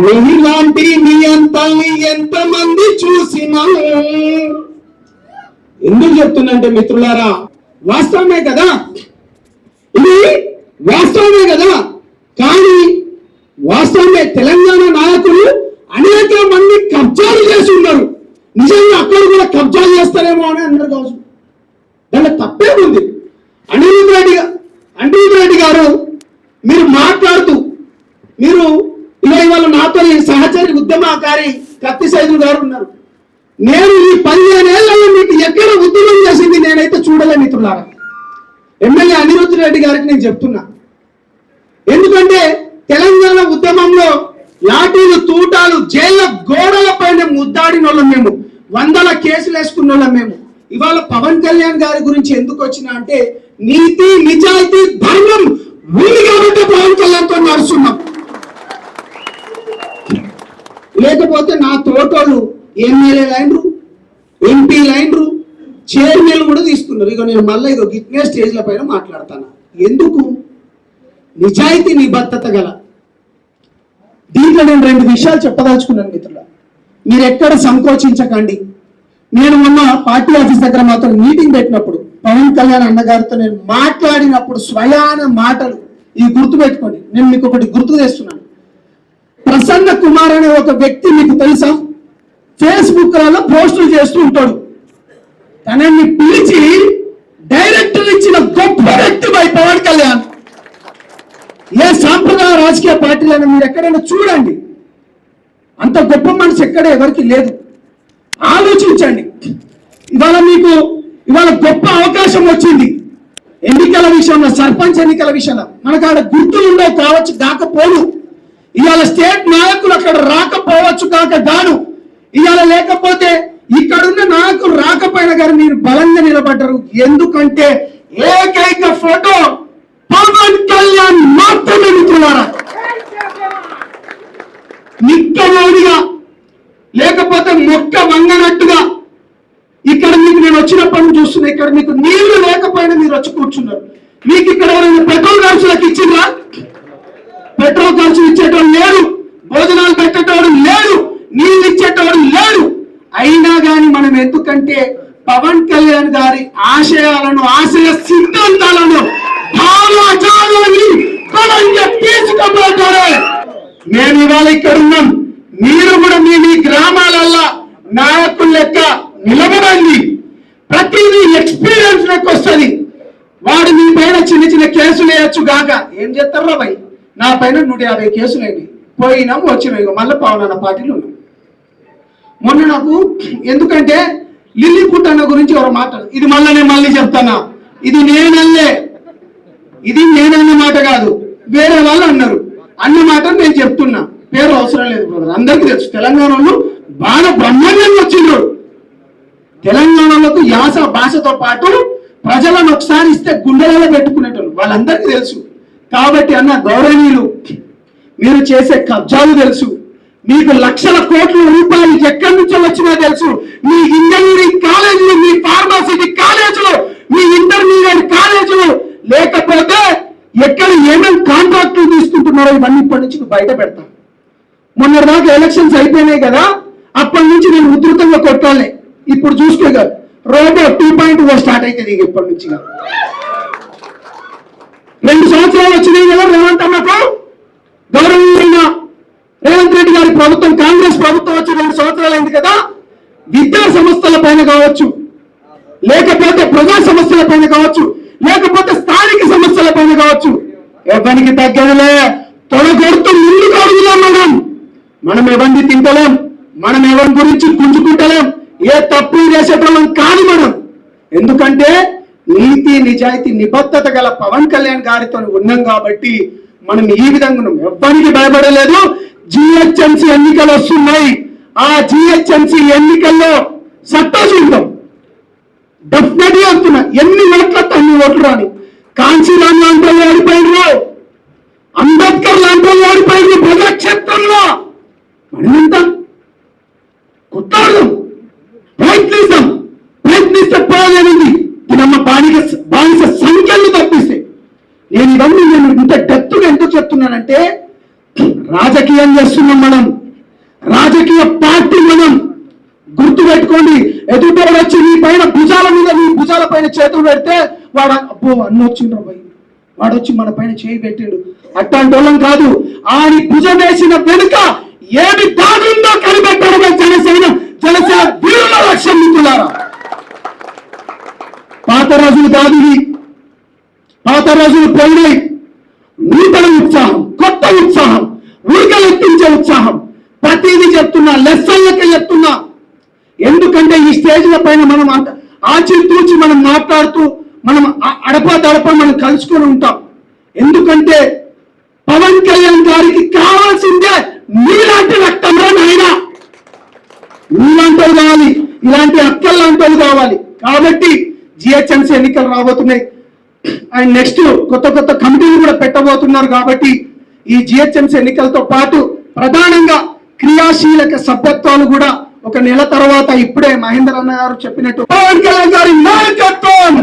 నీలాంటి నీ అంతాన్ని ఎంతమంది చూసినా. ఎందుకు చెప్తున్నంటే మిత్రులారా వాస్తవమే కదా? ఇది వాస్తవమే కదా? కానీ వాస్తవమే తెలంగాణ నాయకులు అనేక మంది కబ్జాలు చేసి ఉన్నారు నిజంగా అక్కడ కూడా కబ్జాలు చేస్తారేమో అని అందరు కావచ్చు. దాంట్లో తప్పే ఉంది అనిరుద్ రెడ్డి అనిరుద్ రెడ్డి గారు మీరు మాట్లాడుతూ మీరు ఇలా ఇవాళ నాతో ఈ సహచరి ఉద్యమకారి కత్తి సైదులు గారు ఉన్నారు. నేను ఈ పదిహేను ఏళ్ళలో మీకు ఎక్కడ ఉద్యమం చేసింది నేనైతే చూడలే మిత్రులారా. ఎమ్మెల్యే అనిరుద్ధ రెడ్డి గారికి నేను చెప్తున్నా. ఎందుకంటే తెలంగాణ ఉద్యమంలో లాఠీలు తూటాలు జైళ్ళ గోడల పైన ముద్దాడిన వాళ్ళం మేము. వందల కేసులు వేసుకున్న వాళ్ళం మేము. ఇవాళ పవన్ కళ్యాణ్ గారి గురించి ఎందుకు వచ్చినా అంటే నీతి నిజాయితీ ధర్మం ఉంది కాబట్టి పవన్ కళ్యాణ్తో నడుస్తున్నాం లేకపోతే నా తోటోళ్ళు ఎమ్మెల్యే లైన్రు ఎంపీ లైన్రు చైర్మన్ కూడా తీసుకున్నారు. ఇక నేను మళ్ళీ ఇదో గిట్నే స్టేజ్ల పైన మాట్లాడతాను. ఎందుకు? నిజాయితీ నిబద్ధత గల. దీంట్లో నేను రెండు విషయాలు చెప్పదలుచుకున్నాను మిత్రుల. మీరు ఎక్కడ సంకోచించకండి. నేను మొన్న పార్టీ ఆఫీస్ దగ్గర మాత్రం మీటింగ్ పెట్టినప్పుడు పవన్ కళ్యాణ్ అన్నగారితో నేను మాట్లాడినప్పుడు స్వయాన మాటలు ఇది గుర్తు పెట్టుకోండి నేను మీకు ఒకటి గుర్తు చేస్తున్నాను ప్రసన్న కుమార్ అనే ఒక వ్యక్తి మీకు తెలుసా? ఫేస్బుక్లలో పోస్టులు చేస్తూ ఉంటాడు. తనని పిలిచి డైరెక్టర్ ఇచ్చిన గొప్ప వ్యక్తి బై పవన్ కళ్యాణ్. ఏ సాంప్రదాయ రాజకీయ పార్టీలను మీరు ఎక్కడైనా చూడండి. అంత గొప్ప మనిషి ఎక్కడ ఎవరికి లేదు. ఆలోచించండి. ఇవాళ మీకు ఇవాళ గొప్ప అవకాశం వచ్చింది. ఎన్నికల విషయంలో సర్పంచ్ ఎన్నికల విషయంలో. మనకు ఆడ గుర్తులు ఉండవు కావచ్చు కాకపోదు ఇవాళ స్టేట్ నాయకులు అక్కడ రాకపోవచ్చు కాక గాను. ఇవాళ లేకపోతే ఇక్కడున్న నాయకులు రాకపోయినా కానీ మీరు బలంగా నిలబడ్డారు. ఎందుకంటే ఏకైక ఫోటో పవన్ కళ్యాణ్ మాత్రమే మిత్రులారా. నిక్కమోడిగా లేకపోతే మొక్క వంగనట్టుగా ఇక్కడ మీకు నేను వచ్చినప్పటి నుంచి చూస్తున్నా ఇక్కడ మీకు నీళ్ళు లేకపోయినా మీరు వచ్చి కూర్చున్నారు. మీకు ఇక్కడ ఎవరైనా పెట్రోల్ ఖర్చులకు ఇచ్చిందా పెట్రోల్ ఖర్చు ఇచ్చేటోడు లేడు భోజనాలు పెట్టేటోడు లేడు నీళ్ళు ఇచ్చేటోడు లేడు. అయినా గాని మనం ఎందుకంటే పవన్ కళ్యాణ్ గారి ఆశయాలను ఆశయ సిద్ధాంతాలను భావాచారాన్ని బలంగా తీసుకుపోతారే. మేము ఇవాళ ఇక్కడ ఉన్నాం. మీరు కూడా మీ మీ గ్రామాలల్లో నాయకుల లెక్క నిలబడండి. ప్రతిదీ ఎక్స్పీరియన్స్ లెక్క వస్తుంది. వాడు మీ పైన చిన్న చిన్న కేసులు వేయచ్చు గాక. ఏం చేస్తారా భయ్? నా పైన నూట యాభై కేసులు పోయినాం వచ్చినాం వచ్చినాయి మళ్ళీ పావులన్న పార్టీలు ఉన్నాయి మొన్న నాకు ఎందుకంటే లిల్లీ పుట్టన్న గురించి ఎవరు మాట్లాడు ఇది మళ్ళీ నేను మళ్ళీ చెప్తానా? ఇది నేనల్లే. ఇది నేనన్న మాట కాదు. వేరే వాళ్ళు అన్నారు. అన్న మాట నేను చెప్తున్నా. పేరు అవసరం లేదు బ్రదర్. అందరికీ తెలుసు. తెలంగాణలో బాగా బ్రహ్మాండంగా వచ్చిండ్రు తెలంగాణలకు యాస భాషతో పాటు ప్రజలను ఒకసారి ఇస్తే గుండెలలో పెట్టుకునేటోళ్ళు. వాళ్ళందరికీ తెలుసు. కాబట్టి అన్న గౌరవనీయులు మీరు చేసే కబ్జాలు తెలుసు. మీకు లక్షల కోట్ల రూపాయలు ఎక్కడి నుంచో వచ్చినా తెలుసు. మీ ఇంజనీరింగ్ కాలేజీలు మీ ఫార్మసీ కాలేజీలు మీ ఇంటర్మీడియట్ కాలేజీలు. లేకపోతే ఎక్కడ ఏమేమి కాంట్రాక్టులు తీసుకుంటున్నారో ఇవన్నీ ఇప్పటి నుంచి బయట పెడతా. మొన్న దాకా ఎలక్షన్స్ అయిపోయినాయి కదా అప్పటి నుంచి నేను ఉధృతంగా కొట్టాలి. ఇప్పుడు చూసుకోగా రోబో టూ పాయింట్ స్టార్ట్ అవుతుంది ఇక ఇప్పటి నుంచి. రెండు సంవత్సరాలు వచ్చినాయి కదా రేవంత్ అన్నకు. గౌరవనీయులైన రేవంత్ రెడ్డి గారి ప్రభుత్వం కాంగ్రెస్ ప్రభుత్వం వచ్చి రెండు సంవత్సరాలు అయింది కదా. విద్యా సంస్థల పైన కావచ్చు లేకపోతే ప్రజా సమస్యల పైన కావచ్చు లేకపోతే స్థానిక సమస్యల పైన కావచ్చు. ఎవరికి తగ్గదులే? తొడగొడుతూ ముందుకు అడుగుదాం మనం. మనం ఎవరిని తింటలేం? మనం ఎవరి గురించి గుంజుకుంటలేం? ఏ తప్పు చేసేటోళ్ళం కాదు మనం. ఎందుకంటే నీతి నిజాయితీ నిబద్ధత గల పవన్ కళ్యాణ్ గారితో ఉన్నాం కాబట్టి మనం ఈ విధంగా ఉన్నాం. ఎవ్వరికి భయపడలేదు. జిహెచ్ఎంసీ ఎన్నికలు వస్తున్నాయి. ఆ జిహెచ్ఎంసీ ఎన్నికల్లో సత్తా చూద్దాం. డెఫినెట్గా అంటున్నా ఎన్ని ఓట్ల అన్ని ఓట్లు రాని కాంచీరామ్ లాంటి వాళ్ళు ఓడిపోయినరు అంబేద్కర్ లాంటి వాళ్ళు ఓడిపోయినరు ప్రజాక్షేత్రంలో. మనం ఎంత ప్రయత్నిస్తాం చేస్తున్నానంటే రాజకీయం చేస్తున్నాం మనం. రాజకీయ పార్టీ మనం. గుర్తు పెట్టుకోండి ఎదుటోడు వచ్చి నీ పైన భుజాల మీద నీ భుజాల పైన చేతులు పెడితే వాడు అబ్బో అన్న వచ్చిండ్రు పోయి వాడు వచ్చి మన పైన చేయి పెట్టాడు. అట్లాంటి వాళ్ళం కాదు. ఆని భుజం వేసిన వెనుక ఏమి దాగుందో కనిపెట్టడమే జనసేన. జనసేన వీరుల లక్ష్యం మిత్రులారా. పాత రోజులు కాదు పాత రోజులు పోయినాయి. నూతన ఉత్సాహం కొత్త ఉత్సాహం ఉడకలెత్తించే ఉత్సాహం. ప్రతిదీ చెప్తున్నా లెక్కలకి చెప్తున్నా. ఎందుకంటే ఈ స్టేజ్ల పైన మనం ఆచితూచి మనం మాట్లాడుతూ మనం అ- అడపా దడప మనం కలుసుకొని ఉంటాం. ఎందుకంటే పవన్ కళ్యాణ్ గారికి కావాల్సిందే మీలాంటి రక్తంలో నాయన. మీలాంటి కావాలి ఇలాంటి అక్కలు కావాలి. కాబట్టి జిహెచ్ఎంసీ ఎన్నికలు రాబోతున్నాయి. అండ్ నెక్స్ట్ కొత్త కొత్త కమిటీలు కూడా పెట్టబోతున్నారు కాబట్టి ఈ జిహెచ్ఎంసీ ఎన్నికలతో పాటు ప్రధానంగా క్రియాశీలక సభ్యత్వాలు కూడా ఒక నెల తర్వాత ఇప్పుడే మహేందర్ అన్న గారు చెప్పినట్టు పవన్ కళ్యాణ్ గారి నాయకత్వం!